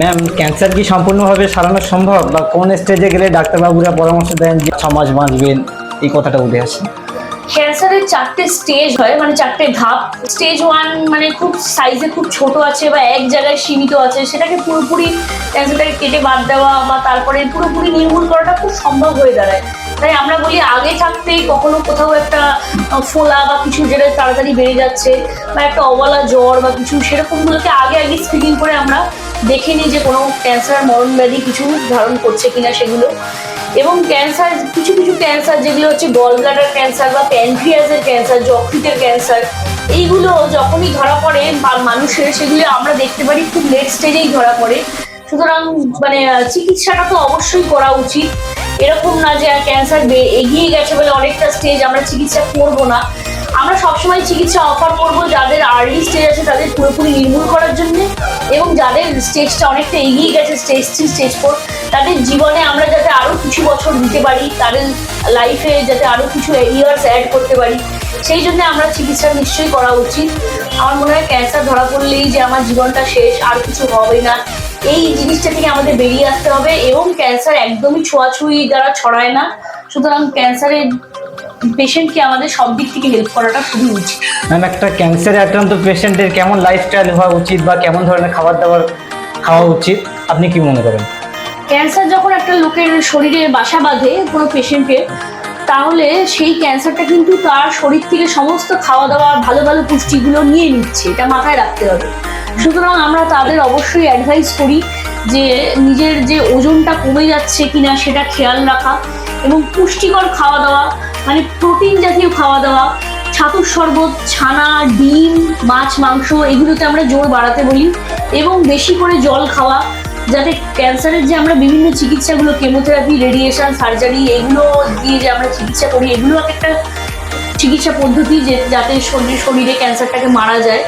Ma'am cancer কি সম্পূর্ণভাবে সারানো সম্ভব? বা কোন স্টেজে গেলে ডাক্তারবাবুরা পরামর্শ দেন যে ছ মাস বাঁচবেন? এই কথাটা উঠে আসে। ক্যান্সারের চারটে স্টেজ হয় মানে চারটে ধাপ। স্টেজ ওয়ান মানে খুব সাইজে খুব ছোট আছে বা এক জায়গায় সীমিত আছে। সেটাকে পুরোপুরি ক্যান্সারটাকে কেটে বাদ দেওয়া বা তারপরে পুরোপুরি নির্মূল করাটা খুব সম্ভব হয়ে দাঁড়ায়। তাই আমরা বলি আগে থাকতেই কখনো কোথাও একটা ফোলা বা কিছু যেটা তাড়াতাড়ি বেড়ে যাচ্ছে বা একটা অবলা জ্বর বা কিছু, সেরকমগুলোকে আগে আগে স্ক্রিনিং করে আমরা দেখে নিই যে কোনো ক্যান্সার মরণ ব্যাধি কিছু ধারণ করছে কিনা সেগুলো। এবং ক্যান্সার কিছু কিছু ক্যান্সার যেগুলো হচ্ছে গল ক্যান্সার বা প্যানক্রিয়াসের ক্যান্সার যকৃতের ক্যান্সার এইগুলো যখনই ধরা পড়ে বা মানুষের, সেগুলো আমরা দেখতে পারি খুব লেট স্টেজেই ধরা পড়ে। সুতরাং মানে চিকিৎসাটা তো অবশ্যই করা উচিত। এরকম না যে ক্যান্সার এগিয়ে গেছে বলে অনেকটা স্টেজ আমরা চিকিৎসা করব না। আমরা সবসময় চিকিৎসা অফার করব যাদের আর্লি স্টেজ আছে, তাদের পুরোপুরি নির্মূল করার জন্য এবং যাদের স্টেজটা অনেকটা এগিয়ে গেছে স্টেজ থ্রি স্টেজ ফোর তাদের জীবনে আমরা যাতে আরও কিছু বছর দিতে পারি, তাদের লাইফে যাতে আরও কিছু ইয়ার্স অ্যাড করতে পারি, সেই জন্য আমরা চিকিৎসা নিশ্চয়ই করা উচিত। আমার মনে হয় ক্যান্সার ধরা পড়লেই যে আমার জীবনটা শেষ, আর কিছু হবে না। এই জিনিসটা থেকে আমাদের বেরিয়ে আসতে হবে এবং ক্যান্সার একদমই ছোঁয়াছুঁই দ্বারা ছড়ায় না। সুতরাং ক্যান্সারের পেশেন্টকে আমাদের সব দিক থেকে হেল্প করাটা খুবই উচিত। ম্যাম একটা ক্যান্সারে আক্রান্ত পেশেন্টের কেমন লাইফস্টাইল হওয়া উচিত বা কেমন ধরনের খাবার দাবার খাওয়া উচিত? আপনি কি মনে করেন? ক্যান্সার যখন একটা লোকের শরীরে বাসা বাঁধে কোনো পেশেন্টের তাহলে সেই ক্যান্সারটা কিন্তু তার শরীর থেকে সমস্ত খাওয়া দাওয়া ভালো ভালো পুষ্টিগুলো নিয়ে নিচ্ছে এটা মাথায় রাখতে হবে। সুতরাং আমরা তাদের অবশ্যই অ্যাডভাইস করি যে নিজের যে ওজনটা কমে যাচ্ছে কিনা সেটা খেয়াল রাখা এবং পুষ্টিকর খাওয়া দাওয়া মানে প্রোটিন জাতীয় খাওয়া দাওয়া, ছাতুর শরবত, ছানা, ডিম, মাছ, মাংস, এগুলোতে আমরা জোর বাড়াতে বলি এবং বেশি করে জল খাওয়া যাতে ক্যান্সারের যে আমরা বিভিন্ন চিকিৎসাগুলো, কেমোথেরাপি রেডিয়েশন সার্জারি এগুলো দিয়ে যে আমরা চিকিৎসা করি, এগুলো একটা চিকিৎসা পদ্ধতি যে যাতে শরীর শরীরে ক্যান্সারটাকে মারা যায়।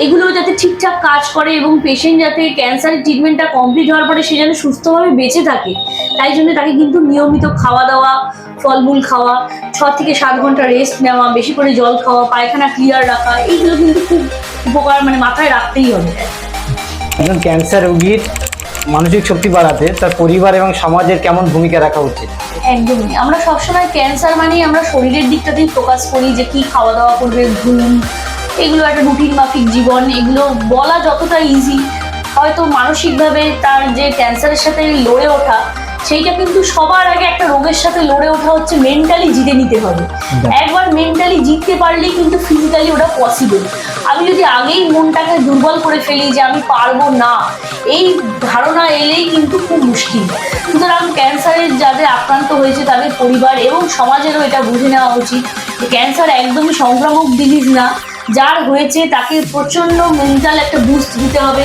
এগুলো যাতে ঠিকঠাক কাজ করে এবং পেশেন্ট যাতে ক্যান্সারের ট্রিটমেন্টটা কমপ্লিট হওয়ার পরে সে যেন সুস্থভাবে বেঁচে থাকে তাই জন্য তাকে কিন্তু নিয়মিত খাওয়া দাওয়া ফলমূল খাওয়া ছ থেকে সাত ঘণ্টা রেস্ট নেওয়া বেশি করে জল খাওয়া পায়খানা ক্লিয়ার রাখা এইগুলো কিন্তু খুব উপকার মানে মাথায় রাখতেই হবে। একজন ক্যান্সার রোগীর মানসিক শক্তি বাড়াতে তার পরিবার এবং সমাজের কেমন ভূমিকা রাখা উচিত? একদমই। আমরা সবসময় ক্যান্সার মানেই আমরা শরীরের দিকটাতেই ফোকাস করি যে কি খাওয়া দাওয়া করবে ঘুম এগুলো একটা রুটিন মাফিক জীবন এগুলো বলা যতটা ইজি হয়তো মানসিকভাবে তার যে ক্যান্সারের সাথে লড়ে ওঠা সেইটা কিন্তু সবার আগে একটা রোগের সাথে লড়ে ওঠা হচ্ছে মেন্টালি জিতে নিতে হবে। একবার মেন্টালি জিততে পারলেই কিন্তু ফিজিক্যালি ওটা পসিবল আমি যদি আগেই মনটাকে দুর্বল করে ফেলি যে আমি পারব না এই ধারণা এলেই কিন্তু খুব মুশকিল। সুতরাং ক্যান্সারের যাদের আক্রান্ত হয়েছে তাদের পরিবার এবং সমাজেরও এটা বুঝে নেওয়া উচিত ক্যান্সার একদমই সংক্রামক জিনিস না যার হয়েছে তাকে প্রচণ্ড মেন্টাল একটা বুস্ট দিতে হবে।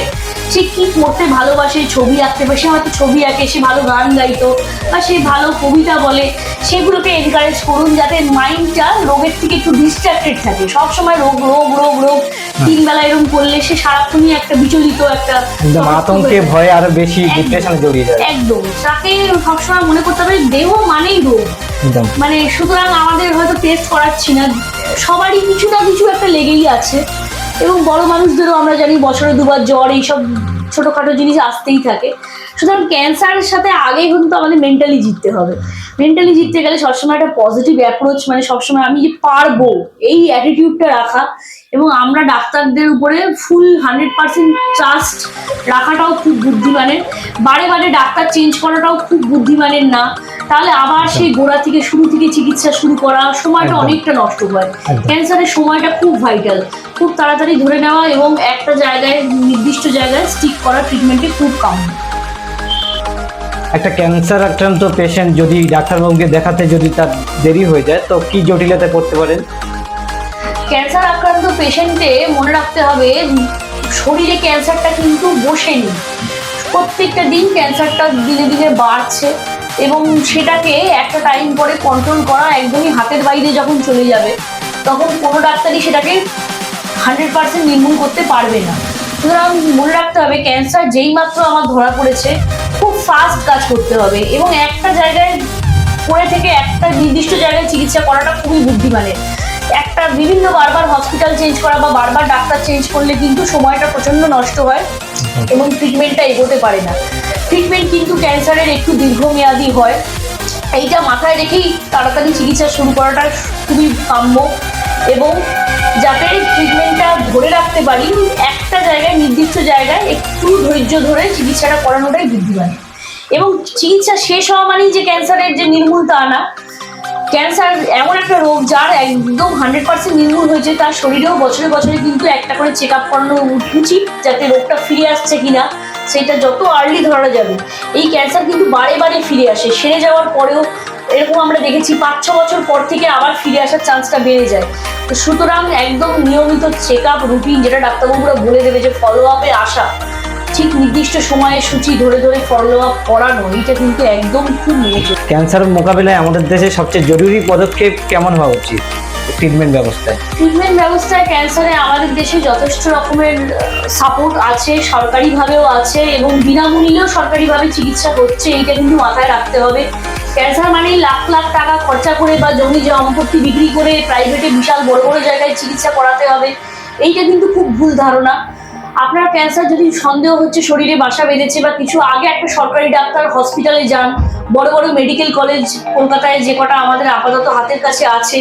সে কি করতে ভালোবাসে ছবি আঁকতে পারে সে হয়তো ছবি আঁকে সে ভালো গান গাইতো বা সে ভালো কবিতা বলে সেগুলোকে এনকারেজ করুন যাতে মাইন্ডটা রোগের থেকে একটু ডিস্ট্রাক্টেড থাকে। সবসময় রোগ রোগ রোগ রোগ তিন বেলা এরকম করলে সে সারাক্ষণই একটা বিচলিত একটা আতঙ্কে ভয়ে আরও বেশি ডিপ্রেশনে জড়িয়ে যায়। একদম। তাকে সবসময় মনে করতে হবে দেহ মানেই রোগ। মানে সুতরাং আমাদের হয়তো টেস্ট করাচ্ছি না। সবারই কিছু না কিছু একটা লেগেই আছে। এবং বড় মানুষদেরও আমরা জানি বছরে দুবার জ্বর এইসব ছোটোখাটো জিনিস আসতেই থাকে। সুতরাং ক্যান্সারের সাথে আগে কিন্তু আমাদের মেন্টালি জিততে হবে। মেন্টালি জিততে গেলে সবসময় একটা পজিটিভ অ্যাপ্রোচ মানে সবসময় আমি যে পারব এই অ্যাটিটিউডটা রাখা এবং আমরা ডাক্তারদের উপরে ফুল হান্ড্রেড পার্সেন্ট ট্রাস্ট রাখাটাও খুব বুদ্ধিমানের। বারে বারে ডাক্তার চেঞ্জ করাটাও খুব বুদ্ধিমানের না। তাহলে আবার সেই গোড়া থেকে শুরু থেকে চিকিৎসা শুরু করা সময়টা অনেকটা নষ্ট হয়। ক্যান্সারের সময়টা খুব ভাইটাল খুব তাড়াতাড়ি ধরে নেওয়া এবং একটা জায়গায় নির্দিষ্ট জায়গায় স্টিক করা ট্রিটমেন্টে খুব কম একটা ক্যান্সার আক্রান্ত পেশেন্ট যদি ডাক্তারবাবুকে দেখাতে যদি তার দেরি হয়ে যায়, তো কি জটিলতায় পড়তে পারেন? ক্যান্সার আক্রান্ত পেশেন্টে মনে রাখতে হবে, শরীরে ক্যান্সারটা কিন্তু বসেনি। প্রত্যেকটা দিন ক্যান্সারটা দিনে দিনে বাড়ছে এবং সেটাকে একটা টাইম পরে কন্ট্রোল করা একদমই হাতের বাইরে যখন চলে যাবে, তখন কোনো ডাক্তারই সেটাকে হান্ড্রেড পার্সেন্ট নির্মূল করতে পারবে না। সুতরাং মনে রাখতে হবে ক্যান্সার যেই মাত্র আমার ধরা পড়েছে, খুব ফাস্ট কাজ করতে হবে এবং একটা জায়গায় পড়ে থেকে একটা নির্দিষ্ট জায়গায় চিকিৎসা করাটা খুবই বুদ্ধিমানের। একটা বিভিন্ন বারবার হসপিটাল চেঞ্জ করা বা বারবার ডাক্তার চেঞ্জ করলে কিন্তু সময়টা প্রচণ্ড নষ্ট হয় এবং ট্রিটমেন্টটা এগোতে পারে না। ট্রিটমেন্ট কিন্তু ক্যান্সারের একটু দীর্ঘমেয়াদী হয়। এইটা মাথায় রেখেই তাড়াতাড়ি চিকিৎসা শুরু করাটা খুবই কাম্য। এবং যাতে ট্রিটমেন্টটা ধরে রাখতে পারি, একটা জায়গায়, নির্দিষ্ট জায়গায় একটু ধৈর্য ধরে চিকিৎসাটা করানোটাই বুদ্ধিমান। এবং চিকিৎসা শেষ হওয়া মানেই যে ক্যান্সারের যে নির্মূল তা না, ক্যান্সার এমন একটা রোগ যার একদম হান্ড্রেড পার্সেন্ট নির্মূল হয়েছে, তার শরীরেও বছরে বছরে কিন্তু একটা করে চেক আপ করানো উচিত যাতে রোগটা ফিরে আসছে কিনা, সেটা যত আর্লি ধরা যাবে, এই ক্যান্সার কিন্তু বারে বারে ফিরে আসে। সেরে যাওয়ার পরেও এরকম আমরা দেখেছি পাঁচ ছ বছর পর থেকে আবার ফিরে আসার চান্সটা বেড়ে যায়। তো সুতরাং একদম নিয়মিত চেক আপ রুটিন যেটা ডাক্তারবাবুরা বলে দেবে যে ফলো আপে আসা ঠিক নির্দিষ্ট সময়ে সূচি ধরে ধরে ফলো আপ করানো এটা কিন্তু একদম খুব মেনে ক্যান্সার মোকাবিলায় আমাদের দেশে সবচেয়ে জরুরি পদক্ষেপ কেমন হওয়া উচিত? ট্রিটমেন্ট ব্যবস্থায়। ট্রিটমেন্ট ব্যবস্থায় ক্যান্সারে আমাদের দেশে যথেষ্ট রকমের সাপোর্ট আছে সরকারিভাবেও আছে এবং বিনামূল্যেও সরকারিভাবে চিকিৎসা হচ্ছে এইটা কিন্তু মাথায় রাখতে হবে। ক্যান্সার মানে লাখ লাখ টাকা খরচা করে বা জমি সম্পত্তি বিক্রি করে প্রাইভেটে বিশাল বড় বড় জায়গায় চিকিৎসা করাতে হবে, এইটা কিন্তু খুব ভুল ধারণা। আপনার ক্যান্সার যদি সন্দেহ হচ্ছে শরীরে বাসা বেঁধেছে বা কিছু, আগে একটা সরকারি ডাক্তার হসপিটালে যান, বড় বড় মেডিকেল কলেজ কলকাতায় যে কটা আমাদের আপাতত হাতের কাছে আছে,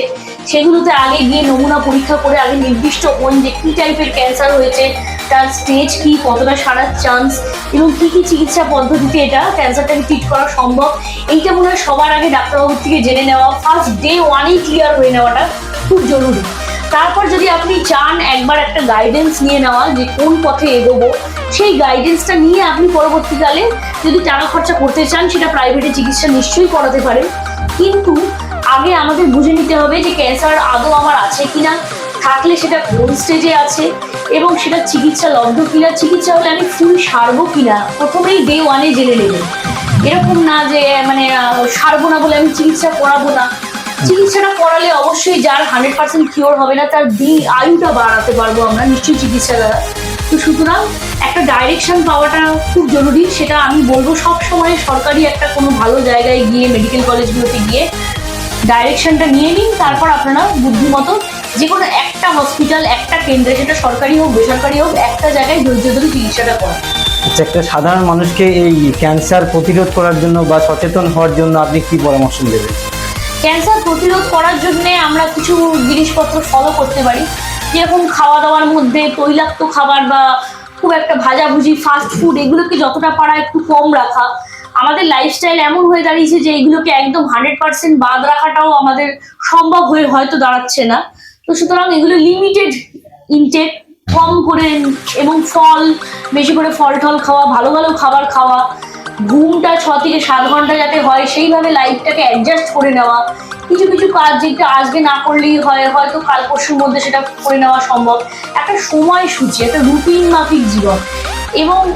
সেগুলোতে আগে গিয়ে নমুনা পরীক্ষা করে আগে নির্দিষ্ট কোন যে কী টাইপের ক্যান্সার হয়েছে, তার স্টেজ কি, কতটা সারার চান্স এবং কী কী চিকিৎসা পদ্ধতিতে এটা ক্যান্সারটাকে ট্রিট করা সম্ভব, এইটা মনে হয় সবার আগে ডাক্তারবাবুর থেকে জেনে নেওয়া। ফার্স্ট ডে ওয়ানেই ক্লিয়ার হয়ে নেওয়াটা খুব জরুরি। তারপর যদি আপনি চান একবার একটা গাইডেন্স নিয়ে নেওয়া যে কোন পথে এগোবো, সেই গাইডেন্সটা নিয়ে আপনি পরবর্তীকালে যদি টাকা খরচা করতে চান, সেটা প্রাইভেটে চিকিৎসা নিশ্চয়ই করাতে পারেন। কিন্তু আগে আমাদের বুঝে নিতে হবে যে ক্যান্সার আদৌ আমার আছে কিনা, থাকলে সেটা কোন স্টেজে আছে, এবং সেটা চিকিৎসা লব্ধ কিনা, চিকিৎসা হলে আমি ফুল সারবো কিনা, প্রথমেই ডে ওয়ানে জেনে নেবেন এরকম না যে মানে সারবো না বলে আমি চিকিৎসা করাবো না। চিকিৎসাটা করালে অবশ্যই যার হান্ড্রেড পার্সেন্ট কিওর হবে না, তার দিন আয়ুটা বাড়াতে পারব আমরা, নিশ্চয়ই চিকিৎসা দ্বারা তো সুতরাং একটা ডাইরেকশন পাওয়াটা খুব জরুরি, সেটা আমি বলব সব সময় সরকারি একটা কোনো ভালো জায়গায় গিয়ে মেডিকেল কলেজগুলোতে গিয়ে ডাইরেকশনটা নিয়ে নিন, তারপর আপনারা বুদ্ধিমতো যে কোনো একটা হসপিটাল একটা কেন্দ্রে, সেটা সরকারি হোক, বেসরকারি হোক, একটা জায়গায় ধৈর্য ধরে চিকিৎসাটা করা আচ্ছা একটা সাধারণ মানুষকে এই ক্যান্সার প্রতিরোধ করার জন্য বা সচেতন হওয়ার জন্য আপনি কি পরামর্শ দেবেন? ক্যান্সার প্রতিরোধ করার জন্যে আমরা কিছু জিনিসপত্র ফলো করতে পারি। যেরকম খাওয়া দাওয়ার মধ্যে তৈলাক্ত খাবার বা খুব একটা ভাজাভুজি ফাস্ট ফুড এগুলোকে যতটা পারা একটু কম রাখা। আমাদের লাইফস্টাইল এমন হয়ে দাঁড়িয়েছে যে এগুলোকে একদম হান্ড্রেড পার্সেন্ট বাদ রাখাটাও আমাদের সম্ভব হয়ে হয়তো দাঁড়াচ্ছে না। তো সুতরাং এগুলো লিমিটেড ইনটেক কম করে এবং ফল, বেশি করে ফল টল খাওয়া, ভালো ভালো খাবার খাওয়া ঘুমটা ছ থেকে সাত ঘণ্টা যাতে হয় সেইভাবে লাইফটাকে অ্যাডজাস্ট করে নেওয়া। কিছু কিছু কাজ যেটা আজকে না করলেই হয় হয়তো কাল পরশুর মধ্যে সেটা করে নেওয়া সম্ভব। একটা সময় সময়সূচি একটা রুটিন মাফিক জীবন। এবং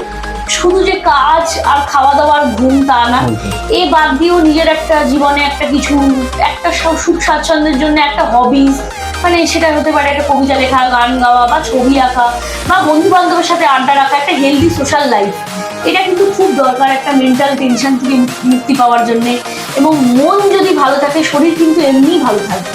শুধু যে কাজ আর খাওয়া দাওয়ার ঘুম তা না এ বাদ দিয়েও নিজের একটা জীবনে একটা কিছু একটা সুখ স্বাচ্ছন্দ্যের জন্য একটা হবিজ মানে সেটা হতে পারে একটা কবিতা লেখা গান গাওয়া বা ছবি আঁকা বা বন্ধু বান্ধবের সাথে আড্ডা রাখা একটা হেলদি সোশ্যাল লাইফ এটা কিন্তু খুব দরকার একটা মেন্টাল টেনশন থেকে মুক্তি পাওয়ার জন্য। এবং মন যদি ভালো থাকে শরীর কিন্তু এমনিই ভালো থাকবে।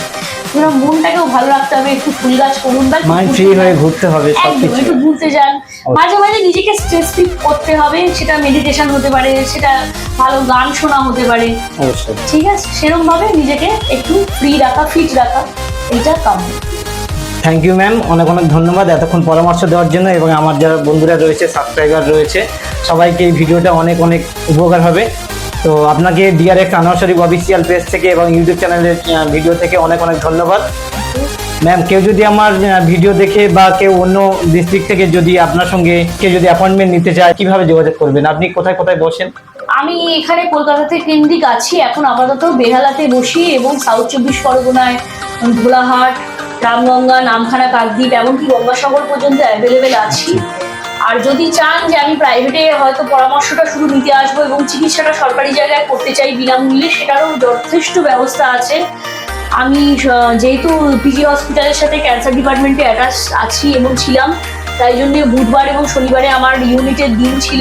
সুতরাং মনটাকেও ভালো রাখতে হবে একটু ফুল গাছ করুন বা মাইন্ড ফ্রি হয়ে ঘুরতে হবে সব কিছু। একটু ঘুরতে যান। মাঝে মাঝে নিজেকে স্ট্রেস ফ্রি করতে হবে সেটা মেডিটেশন হতে পারে সেটা ভালো গান শোনা হতে পারে। অবশ্যই। ঠিক আছে? সেরকম ভাবে নিজেকে একটু ফ্রি রাখা ফিট রাখা এটা কাম্য। থ্যাংক ইউ ম্যাম অনেক অনেক ধন্যবাদ এতক্ষণ পরামর্শ দেওয়ার জন্য এবং আমার যারা বন্ধুরা রয়েছে সাবস্ক্রাইবার রয়েছে সবাইকে এই ভিডিওটা অনেক অনেক উপকার হবে। তো আপনাকে D R X Anwar Sharif official page থেকে এবং ইউটিউব চ্যানেলের ভিডিও থেকে অনেক অনেক ধন্যবাদ। ম্যাম কেউ যদি আমার ভিডিও দেখে বা কেউ অন্য ডিস্ট্রিক্ট থেকে যদি আপনার সঙ্গে কেউ যদি অ্যাপয়েন্টমেন্ট নিতে চায়, কীভাবে যোগাযোগ করবেন? আপনি কোথায় কোথায় বসেন? আমি এখানে কলকাতাতে কেন্দ্রিক আছি। এখন আপাতত বেহালাতে বসি এবং সাউথ চব্বিশ পরগনায় ভোলাহাট রামগঙ্গা, নামখানা, কাকদ্বীপ, এমনকি গঙ্গাসাগর পর্যন্ত অ্যাভেলেবেল আছি। আর যদি চান যে আমি প্রাইভেটে হয়তো পরামর্শটা শুধু নিতে আসব এবং চিকিৎসাটা সরকারি জায়গায় করতে চাই বিনামূল্যে, সেটারও যথেষ্ট ব্যবস্থা আছে। আমি যেহেতু পিজি হসপিটালের সাথে ক্যান্সার ডিপার্টমেন্টে অ্যাটাচ আছি এবং ছিলাম, তাই জন্যে বুধবার এবং শনিবারে আমার ইউনিটের দিন ছিল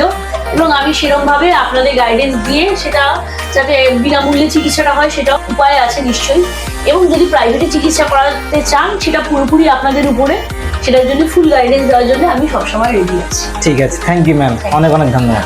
এবং আমি সেরকমভাবে আপনাদের গাইডেন্স দিয়ে সেটা যাতে বিনামূল্যে চিকিৎসাটা হয় সেটা উপায় আছে নিশ্চয়ই। এবং যদি প্রাইভেটে চিকিৎসা করাতে চান, সেটা পুরোপুরি আপনাদের উপরে। সেটার জন্য ফুল গাইডেন্স দেওয়ার জন্য আমি সবসময় রেডি আছি। ঠিক আছে থ্যাংক ইউ ম্যাম অনেক অনেক ধন্যবাদ।